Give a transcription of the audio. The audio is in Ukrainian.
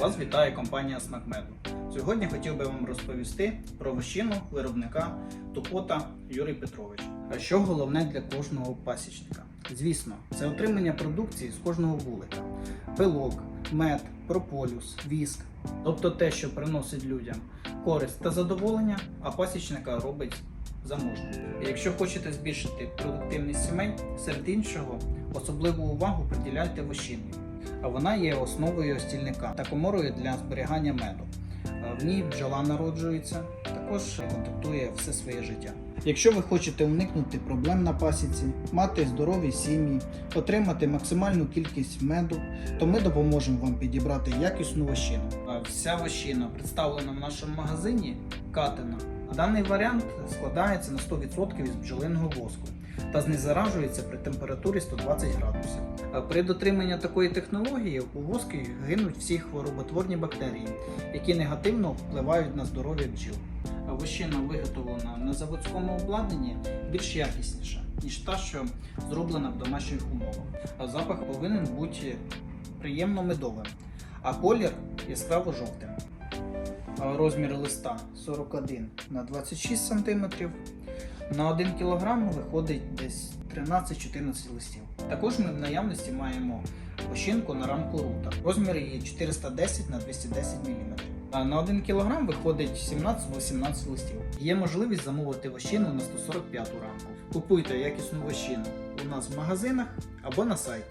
Вас вітає компанія Смакмеду. Сьогодні хотів би вам розповісти про вощину виробника Тупота Юрій Петрович. А що головне для кожного пасічника? Звісно, це отримання продукції з кожного вулика: пилок, мед, прополюс, віск, тобто те, що приносить людям користь та задоволення, а пасічника робить заможним. Якщо хочете збільшити продуктивність сімей, серед іншого особливу увагу приділяйте вощині. А вона є основою стільника та коморою для зберігання меду. Е, В ній бджола народжується, також контактує все своє життя. Якщо ви хочете уникнути проблем на пасіці, мати здорові сім'ї, отримати максимальну кількість меду, то ми допоможемо вам підібрати якісну вощину. Вся вощина представлена в нашому магазині катана. Даний варіант складається на 100% із бджолиного воску та знезаражується при температурі 120 градусів. При дотриманні такої технології у воскі гинуть всі хвороботворні бактерії, які негативно впливають на здоров'я бджіл. А Вощина виготовлена на заводському обладнанні більш якісніша, ніж та, що зроблена в домашніх умовах. А запах повинен бути приємно медовим, а колір яскраво жовтим. Розмір листа 41 на 26 см. На 1 кг виходить десь 13-14 листів. Також ми в наявності маємо вощинку на рамку рута. Розмір її 410 на 210 мм. А на 1 кг виходить 17-18 листів. Є можливість замовити вощину на 145 рамку. Купуйте якісну вощину у нас в магазинах або на сайті.